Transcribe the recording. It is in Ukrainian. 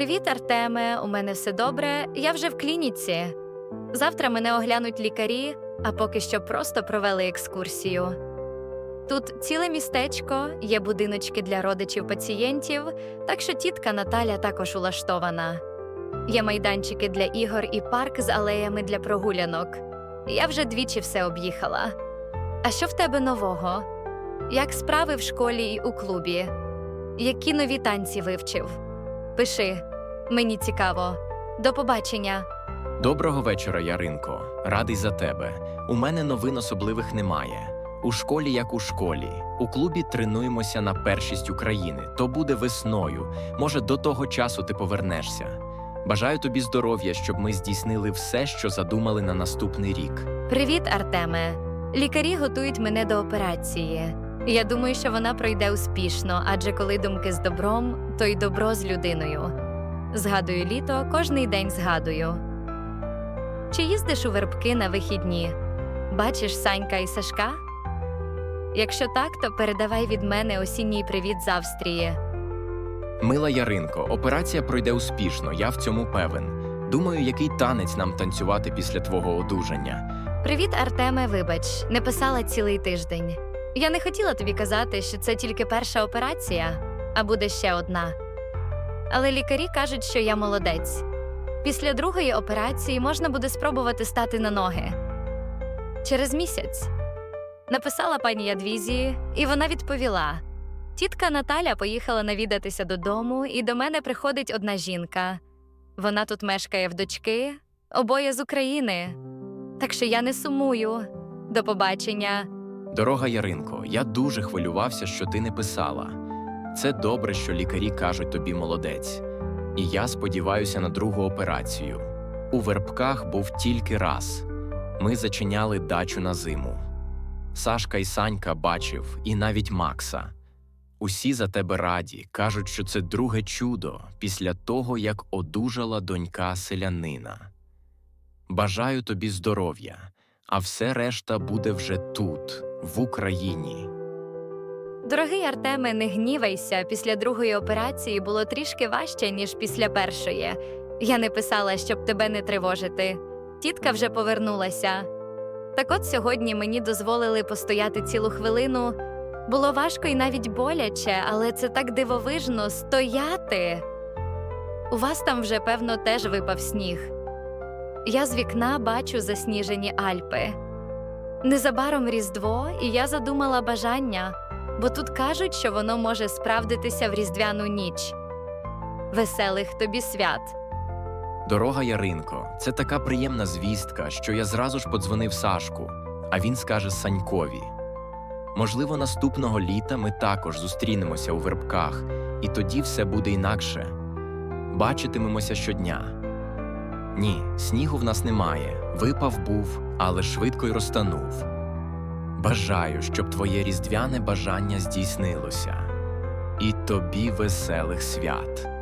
Привіт, Артеме. У мене все добре. Я вже в клініці. Завтра мене оглянуть лікарі, а поки що просто провели екскурсію. Тут ціле містечко, є будиночки для родичів пацієнтів, так що тітка Наталя також улаштована. Є майданчики для ігор і парк з алеями для прогулянок. Я вже двічі все об'їхала. А що в тебе нового? Як справи в школі і у клубі? Які нові танці вивчив? Пиши, мені цікаво. До побачення. Доброго вечора, Яринко. Радий за тебе. У мене новин особливих немає. У школі, як у школі, у клубі тренуємося на першість України. То буде весною. Може, до того часу ти повернешся. Бажаю тобі здоров'я, щоб ми здійснили все, що задумали на наступний рік. Привіт, Артеме. Лікарі готують мене до операції. Я думаю, що вона пройде успішно, адже коли думки з добром, то й добро з людиною. Згадую літо, кожний день згадую. Чи їздиш у вербки на вихідні? Бачиш Санька і Сашка? Якщо так, то передавай від мене осінній привіт з Австрії. Мила Яринко, операція пройде успішно, я в цьому певен. Думаю, який танець нам танцювати після твого одужання. Привіт, Артеме, вибач, не писала цілий тиждень. Я не хотіла тобі казати, що це тільки перша операція, а буде ще одна. Але лікарі кажуть, що я молодець. Після другої операції можна буде спробувати стати на ноги. Через місяць написала пані Ядвізі, і вона відповіла: Тітка Наталя поїхала навідатися додому, і до мене приходить одна жінка. Вона тут мешкає в дочки, обоє з України. Так що я не сумую. До побачення. Дорога Яринко, я дуже хвилювався, що ти не писала. Це добре, що лікарі кажуть тобі молодець. І я сподіваюся на другу операцію. У вербках був тільки раз. Ми зачиняли дачу на зиму. Сашка і Санька бачив, і навіть Макса. Усі за тебе раді, кажуть, що це друге чудо після того, як одужала донька селянина. Бажаю тобі здоров'я, а все решта буде вже тут, в Україні. Дорогий Артеме, не гнівайся. Після другої операції було трішки важче, ніж після першої. Я не писала, щоб тебе не тривожити. Тітка вже повернулася. Так от сьогодні мені дозволили постояти цілу хвилину. Було важко і навіть боляче, але це так дивовижно стояти. У вас там вже, певно, теж випав сніг. Я з вікна бачу засніжені Альпи. Незабаром Різдво, і я задумала бажання, бо тут кажуть, що воно може справдитися в різдвяну ніч. Веселих тобі свят. Дорога Яринко, це така приємна звістка, що я зразу ж подзвонив Сашку, а він скаже Санькові. Можливо, наступного літа ми також зустрінемося у вербках, і тоді все буде інакше. Бачитимемося щодня. Ні, снігу в нас немає. Випав був, але швидко й розтанув. Бажаю, щоб твоє різдвяне бажання здійснилося, і тобі веселих свят.